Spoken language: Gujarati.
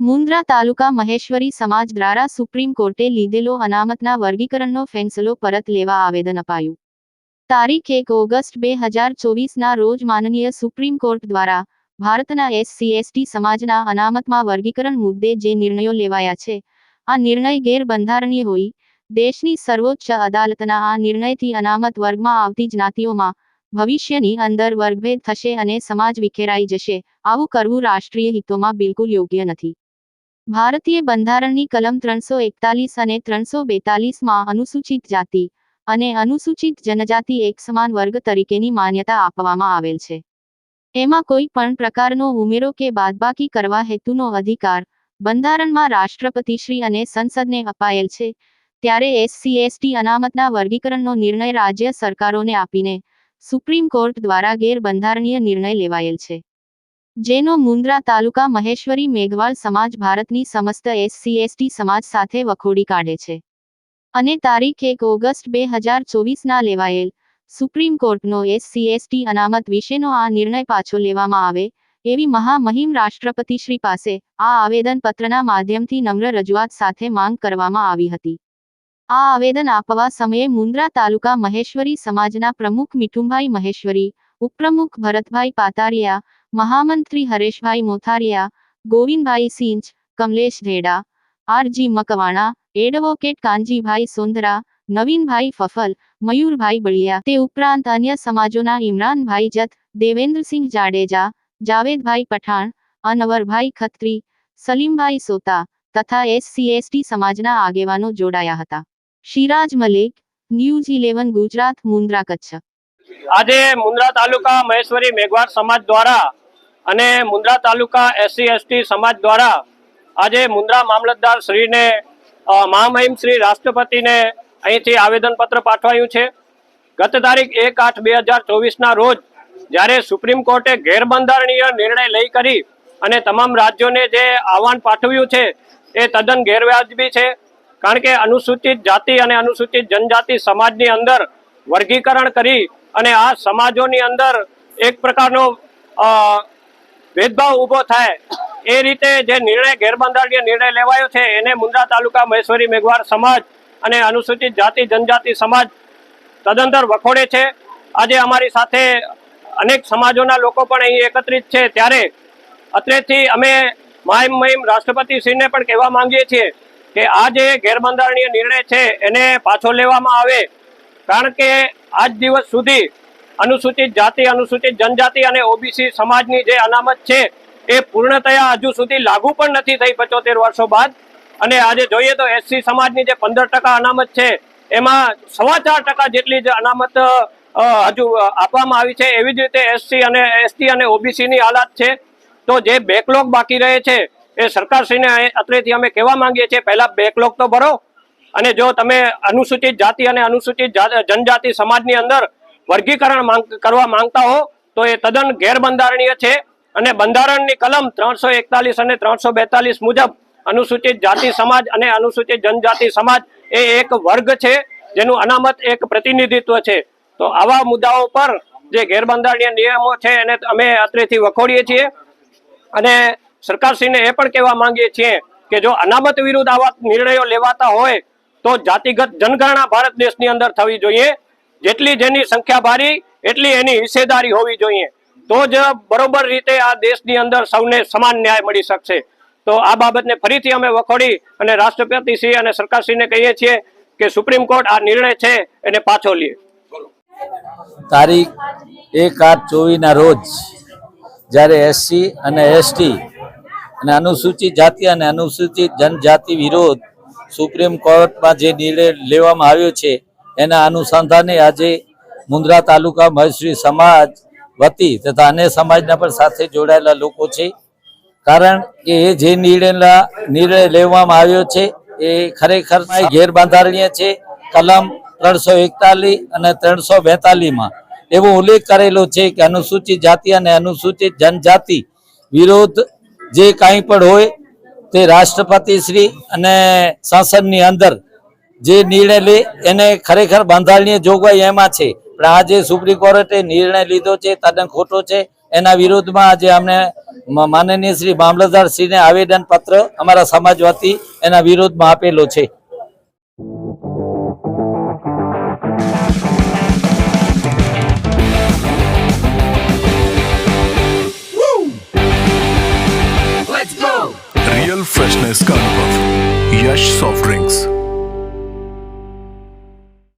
મુન્દ્રા તાલુકા મહેશ્વરી સમાજ દ્વારા સુપ્રીમ કોર્ટે લીધેલો અનામતના વર્ગીકરણનો ફેંસલો પરત લેવા આવેદન અપાયું. તારીખ એક ઓગસ્ટ બે હજાર ચોવીસના રોજ માનનીય સુપ્રીમ કોર્ટ દ્વારા ભારતના એસસીએસટી સમાજના અનામતમાં વર્ગીકરણ મુદ્દે જે નિર્ણયો લેવાયા છે, આ નિર્ણય ગેરબંધારણીય હોઈ દેશની સર્વોચ્ચ અદાલતના આ નિર્ણયથી અનામત વર્ગમાં આવતી જ્ઞાતિઓમાં ભવિષ્યની અંદર વર્ગભેદ થશે અને સમાજ વિખેરાઈ જશે. આવું કરવું રાષ્ટ્રીય હિતોમાં બિલકુલ યોગ્ય નથી. ભારતીય બંધારણની કલમ ત્રણસો એકતાલીસ અને ત્રણસો બેતાલીસમાં અનુસૂચિત જાતિ અને અનુસૂચિત જનજાતિ એક સમાન વર્ગ તરીકેની માન્યતા આપવામાં આવેલ છે. એમાં કોઈ પણ પ્રકારનો ઉમેરો કે બાદબાકી કરવા હેતુનો અધિકાર બંધારણમાં રાષ્ટ્રપતિશ્રી અને સંસદને અપાયેલ છે. ત્યારે એસસી એસટી અનામતના વર્ગીકરણનો નિર્ણય રાજ્ય સરકારોને આપીને સુપ્રીમ કોર્ટ દ્વારા ગેરબંધારણીય નિર્ણય લેવાયેલ છે. જેનો મુન્દ્રા તાલુકા મહેશ્વરી મેઘવાલ સમાજ ભારતની સમસ્ત એસસી એસટી સમાજ સાથે વખોડી કાઢે છે. અને તારીખ એક ઓગસ્ટ બે હજાર ચોવીસના લેવાયેલ સુપ્રીમ કોર્ટનો એસસી એસટી અનામત વિશેનો આ નિર્ણય પાછો લેવામાં આવે એવી મહામહિમ રાષ્ટ્રપતિશ્રી પાસે આ આવેદનપત્રના માધ્યમથી નમ્ર રજૂઆત સાથે માંગ કરવામાં આવી હતી. આ આવેદન આપવા સમયે મુન્દ્રા તાલુકા મહેશ્વરી સમાજના પ્રમુખ મીઠુંભાઈ મહેશ્વરી, ઉપપ્રમુખ ભરતભાઈ પાતારિયા મહામંત્રી Hareshbhai Mothariya, Govindbhai Sinch, Kamlesh Dheda R G Makwana, advocate Kanjibhai Sondara, Navinbhai Fafal, Mayurbhai Baliya. તે ઉપરાંત અન્ય સમાજોના ઇમરાનભાઈ જત દેવેન્દ્રસિંહ જાડેજા, જાવેદભાઈ પઠાણ, અનવરભાઈ ખત્રી, સલીમભાઈ સોતા તથા એસસીએસટી સમાજના આગેવાનો જોડાયા હતા. Shiraj Malek, news eleven, Gujarat, Mundra Kutch. આજે મુન્દ્રા તાલુકા મહેશ્વરી મેઘવાડ સમાજ દ્વારા અને મુન્દ્રા તાલુકા એસસી, એસટી સમાજ દ્વારા આજે મુન્દ્રા મામલતદાર શ્રીને મહામહિમ શ્રી રાષ્ટ્રપતિને અહીંથી આવેદનપત્ર પાઠવાયું છે. ગત તારીખ એક આઠ બે હજાર ચોવીસના રોજ જ્યારે સુપ્રીમ કોર્ટે ગેરબંધારણીય નિર્ણય લઈ કરી અને તમામ રાજ્યોને જે આહવાન પાઠવ્યું છે, એ તદ્દન ગેરવ્યાજબી છે. કારણ કે અનુસૂચિત જાતિ અને અનુસૂચિત જનજાતિ સમાજની અંદર વર્ગીકરણ કરી અને આ સમાજોની અંદર એક પ્રકારનો ભેદભાવ ઊભો થાય, એ રીતે જે નિર્ણય, ગેરબંધારણીય નિર્ણય લેવાયો છે, એને મુંદ્રા તાલુકા મહેશ્વરી મેઘવાળ સમાજ અને અનુસૂચિત જાતિ, જનજાતિ સમાજ તદંતર વખોડે છે. આજે અમારી સાથે અનેક સમાજોના લોકો પણ અહીં એકત્રિત છે. ત્યારે અત્રેથી અમે માહિમ મહિમ રાષ્ટ્રપતિશ્રીને પણ કહેવા માંગીએ છીએ કે આ જે ગેરબંધારણીય નિર્ણય છે એને પાછો લેવામાં આવે. કારણ કે આજ દિવસ સુધી અનુસૂચિત જાતિ, અનુસૂચિત જનજાતિ અને ઓબીસી સમાજની જે અનામત છે એ પૂર્ણતયા હજુ સુધી લાગુ પણ નથી થઈ પચોતેર વર્ષો બાદ. અને આજે જોઈએ તો એસસી સમાજની જે પંદર ટકા અનામત છે એમાં સવા ચાર ટકા જેટલી જ અનામત હજુ આપવામાં આવી છે. એવી જ રીતે એસસી અને એસટી અને ઓબીસીની હાલત છે. તો જે બેકલોગ બાકી રહે છે એ સરકારશ્રીને અત્રેથી અમે કહેવા માંગીએ છીએ, પહેલા બેકલોગ તો ભરો અને જો તમે અનુસૂચિત જાતિ અને અનુસૂચિત જનજાતિ સમાજની અંદર વર્ગીકરણ કરવા માંગતા હો, તો એ તદ્દન ગેરબંધારણીય છે અને બંધારણની કલમ ત્રણસો એકતાલીસ અને ત્રણસો બેતાલીસ મુજબ અનુસૂચિત જાતિ સમાજ અને અનુસૂચિત જનજાતિ સમાજ એ એક વર્ગ છે, જેનું અનામત એક પ્રતિનિધિત્વ છે. તો આવા મુદ્દાઓ પર જે ગેરબંધારણીય નિયમો છે, એને અમે અત્રેથી વખોડીએ છીએ. અને સરકારશ્રીને એ પણ કહેવા માંગીએ છીએ કે જો અનામત વિરુદ્ધ આવા નિર્ણયો લેવાતા હોય, તો જાતિગત જનગણના ભારત દેશની અંદર થવી જોઈએ. જેટલી જેની સંખ્યા ભારી એટલી એની હિસ્સેદારી હોવી જોઈએ. તો જ બરોબર રીતે આ દેશની અંદર સૌને સમાન ન્યાય મળી શકશે. તો આ બાબતને ફરીથી અમે વખોડી અને રાષ્ટ્રપતિશ્રી અને સરકારશ્રીને કહીએ છીએ કે સુપ્રીમ કોર્ટ આ નિર્ણય છે, એને પાછો લે તારીખ એક આઠ ચોવીસના રોજ જ્યારે એસસી અને એસટી અને અનુસૂચિત જાતિ અને અનુસૂચિત જનજાતિ વિરોધ સુપ્રીમ કોર્ટમાં જે નિર્ણય લેવામાં આવ્યો છે, એના અનુસંધાને આજે મુન્દ્રા તાલુકા મહેશ્રી સમાજ વતી તથા અન્ય સમાજના પણ સાથે જોડાયેલા લોકો છે. કારણ કે એ જે નિર્ણય નિર્ણય લેવામાં આવ્યો છે, એ ખરેખર ગેરબંધારણીય છે. કલમ ત્રણસો એકતાલીસ અને ત્રણસો બેતાલીસમાં એવો ઉલ્લેખ કરેલો છે કે અનુસૂચિત જાતિ અને અનુસૂચિત જનજાતિ વિરોધ જે કાંઈ પણ હોય તે રાષ્ટ્રપતિ શ્રી અને સંસદની અંદર જે નિર્ણય લે, એને ખરેખર બંધારણીય જોગવાઈ એમાં છે. પણ આ જે સુપ્રીમ કોર્ટે નિર્ણય લીધો છે, તદ્દન ખોટો છે, એના વિરોધમાં આજે અમને માનનીય શ્રી મામલતદારશ્રીને આવેદન પત્ર અમારા સમાજ વતી એના વિરોધમાં આપેલો છે. Fresh soft drinks.